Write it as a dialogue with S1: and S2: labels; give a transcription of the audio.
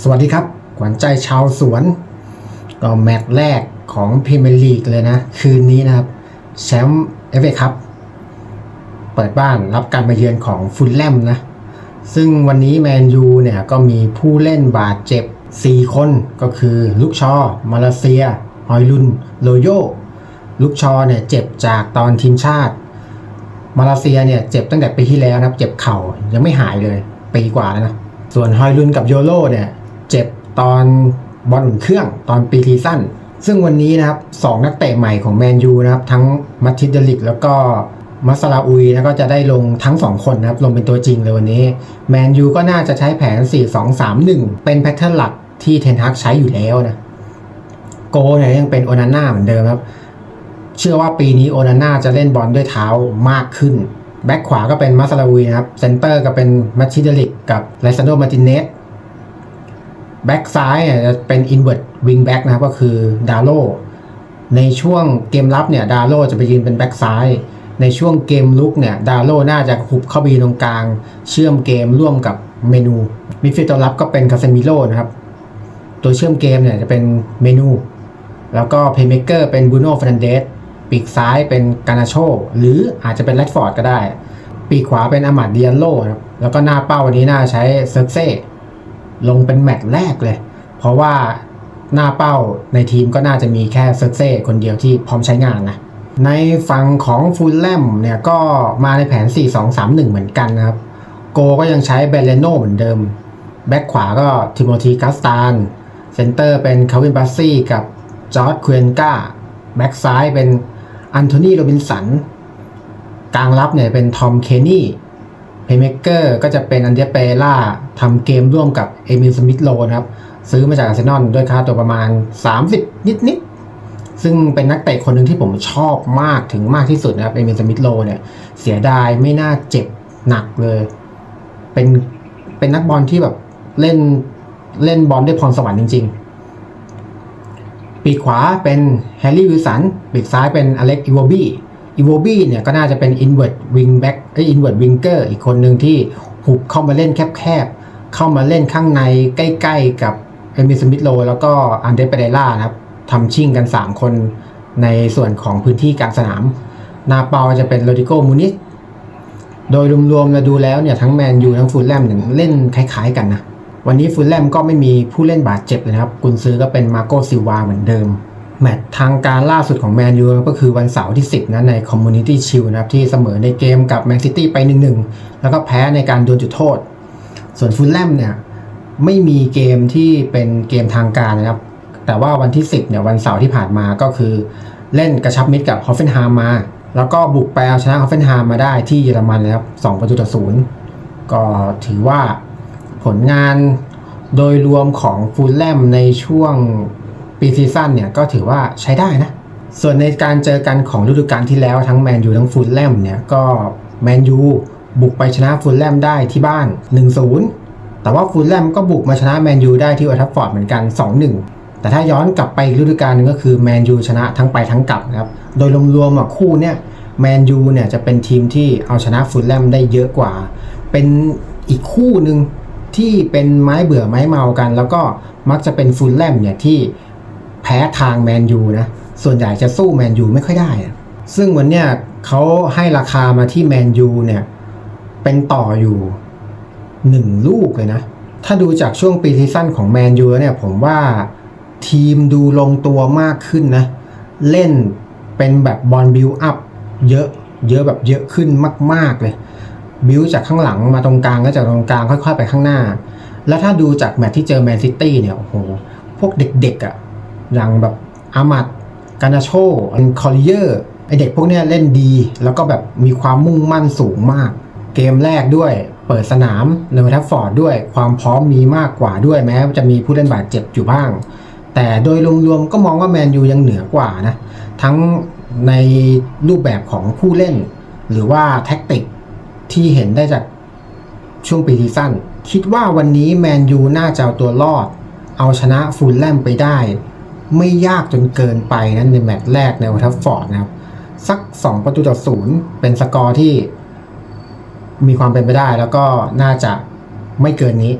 S1: สวัสดีครับขวัญใจชาวสวน ก็แมตช์แรกของพรีเมียร์ลีกเลยนะ คืนนี้นะครับ แชมป์เอฟเอคัพเปิดบ้านรับการมาเยือนของฟุลแลมนะ ซึ่งวันนี้แมนยูเนี่ยก็มีผู้เล่นบาดเจ็บ 4 คนก็คือลุกชอ มาเลเซีย ฮอยลุน โลโยลุกชอเนี่ยเจ็บจากตอนทีมชาติ มาเลเซียเนี่ยเจ็บตั้งแต่ปีที่แล้วนะครับ เจ็บเข่ายังไม่หายเลยปีกว่าแล้วนะ ส่วนฮอยลุนกับโยโรเนี่ยเจ็บตอนบอลอุ่นเครื่องตอนปีซีซั่นซึ่งวันนี้นะครับสองนักเตะใหม่ของแมนยูนะครับ ทั้งมัตติเดลิกแล้วก็มัสลาอุยนะก็จะได้ลงทั้ง 2 คนนะครับ ลงเป็นตัวจริงเลยวันนี้แมนยูก็น่าจะใช้แผน 4-2-3-1 เป็นแพทเทิร์นหลักที่เทนฮักใช้อยู่แล้วนะ โกเนี่ยยังเป็นโอนาน่าเหมือนเดิมครับ เชื่อว่าปีนี้โอนาน่าจะเล่นบอลด้วยเท้ามากขึ้น แบ็คขวาก็เป็นมาซาลาวีนะครับ เซนเตอร์ก็เป็นมัชชิเดลิกกับไลซานโดมาตินเนส แบ็คซ้ายเนี่ยจะเป็นอินเว r ร์วิงแบ็กนะครับก็คือดาโลในช่วงเกมรับเนี่ยดาโลจะไปยืนเป็นแบ็คซ้าย ในช่วงเกมลุกเนี่ยดาโลน่าจะหุบเข้าไปตรงกลาง เชื่อมเกมร่วมกับเมนูมิดฟิลด์ตัวรับก็เป็นคาเซมิโลนะครับ ตัวเชื่อมเกมเนี่ยจะเป็นเมนู แล้วก็เพย์เมเกอร์เป็นบูโน่ฟ r นันเดส ปีกซ้ายเป็นกานาโช หรืออาจจะเป็นแรดฟอร์ดก็ได้ ปีกขวาเป็นอามาดเดียนโลครับแล้วก็หน้าเป้าวันนี้น่าใช้เซิร์กเซ่ลงเป็นแมตช์แรกเลย เพราะว่าหน้าเป้าในทีมก็น่าจะมีแค่เซิร์กเซ่คนเดียวที่พร้อมใช้งานนะในฝั่งของฟูลแลมเนี่ยก็มาในแผน 4-2-3-1 เหมือนกันนะครับ โกก็ยังใช้เบเลโนเหมือนเดิม แบ็คขวาก็ทิโมธีกัสตานเซนเตอร์เป็นคาวินบัสซี่กับจอร์ดควีนกาแบ็คซ้ายเป็น อันโทนีโรบินสัน กลางรับเนี่ยเป็นทอมเคนี่เพย์เมเกอร์ก็จะเป็นอันเดียเปล่าทำเกมร่วมกับเอมิลสมิธโลนะครับ ซื้อมาจากอาร์เซนอลด้วยค่าตัวประมาณ 30 นิดๆซึ่งเป็นนักเตะคนหนึ่งที่ผมชอบมากถึงมากที่สุดนะครับเอมิลสมิธโลเนี่ยเสียดายไม่น่าเจ็บหนักเลย เป็นเป็นนักบอลที่แบบเล่นเล่นบอลด้วยพรสวรรค์จริง ๆ ปีกขวาเป็นแฮร์รี่วิลสันปีกซ้ายเป็นอเล็กอีโวบี้อีโวบี้เนี่ยก็น่าจะเป็นอินเว r ร์วิงแบ็กไออินเว r ร์วิงเกอร์อีกคนหนึ่งที่หุบเข้ามาเล่นแคบๆ เข้ามาเล่นข้างในใกล้ๆ กับเอมิสมิธโลแล้วก็อันเดรเปเดล่านะครับทำชิ่งกัน 3 คนในส่วนของพื้นที่กลางสนาม นาเปาจะเป็นโรดิโกมูนิสโดยรวมๆเราดูแล้วเนี่ยทั้งแมนยูทั้งฟูลแลมเนี่ยเล่นคล้ายๆกันนะ วันนี้ฟูลแลมก็ไม่มีผู้เล่นบาดเจ็บเลยนะครับ กุนซือก็เป็นมาโกซิลวาเหมือนเดิม แมตช์ทางการล่าสุดของแมนยูก็คือวันเสาร์ที่ 10 นะในคอมมูนิตี้ชิลนะครับ ที่เสมอในเกมกับแมนซิตี้ไป 1-1 แล้วก็แพ้ในการดวลจุดโทษ ส่วนฟูลแลมเนี่ยไม่มีเกมที่เป็นเกมทางการนะครับ แต่ว่าวันที่ 10 เนี่ยวันเสาร์ที่ผ่านมาก็คือ เล่นกระชับมิตรกับฮอฟเฟนฮามมา แล้วก็บุกไปเอาชนะฮอฟเฟนฮามมาได้ที่เยอรมันนะครับ2ประตูต่อศูนย์ก็ถือว่า ผลงานโดยรวมของฟูลแลมในช่วงปีซีซั่นเนี่ยก็ถือว่าใช้ได้นะ ส่วนในการเจอกันของฤดูกาลที่แล้วทั้งแมนยูทั้งฟูลแลมเนี่ยก็แมนยูบุกไปชนะฟูลแลมได้ที่บ้าน 1-0 แต่ว่าฟูลแลมก็บุกมาชนะแมนยูได้ที่โอลทัฟฟอร์ดเหมือนกัน 2-1 แต่ถ้าย้อนกลับไปฤดูกาลหนึงก็คือแมนยูชนะทั้งไปทั้งกลับนะครับ โดยรวมๆคู่เนี่ยแมนยูเนี่ยจะเป็นทีมที่เอาชนะฟูลแลมได้เยอะกว่า เป็นอีกคู่หนึ่ง ที่เป็นไม้เบื่อไม้เมากัน แล้วก็มักจะเป็นฟูลแลมเนี่ยที่แพ้ทางแมนยูนะ ส่วนใหญ่จะสู้แมนยูไม่ค่อยได้ ซึ่งวันเนี้ยเขาให้ราคามาที่แมนยูเนี่ยเป็นต่ออยู่หนึ่งลูกเลยนะ ถ้าดูจากช่วงปีซีซั่นของแมนยูเนี่ยผมว่าทีมดูลงตัวมากขึ้นนะ เล่นเป็นแบบบอลบิวอัพเยอะเยอะแบบเยอะขึ้นมาก ๆ เลย บิวจากข้างหลังมาตรงกลางแล้วจากตรงกลางค่อยๆไปข้างหน้า แล้วถ้าดูจากแมตช์ที่เจอแมนซิตี้เนี่ยโอ้โหพวกเด็กๆอะ่ะอย่างแบบอามัดกานาโชอันคอริเยอร์ไอเด็กพวกเนี้ยเล่นดี แล้วก็แบบมีความมุ่งมั่นสูงมาก เกมแรกด้วย เปิดสนามในวัทัฟฟอร์ดด้วย ความพร้อมมีมากกว่าด้วยแม้จะมีผู้เล่นบาดเจ็บอยู่บ้าง แต่โดยรวมๆก็มองว่าแมนยูยังเหนือกว่านะ ทั้งในรูปแบบของผู้เล่น หรือว่าแท็กติก ที่เห็นได้จากช่วงปีซีซั่นคิดว่าวันนี้แมนยูน่าจะเอาตัวรอด เอาชนะฟูลแลมไปได้ ไม่ยากจนเกินไปนะในแมตช์แรกในวัทัฟฟอร์ดนะครับ สัก 2 ประตูต่อศูนย์เป็นสกอร์ที่มีความเป็นไปได้แล้วก็น่าจะไม่เกินนี้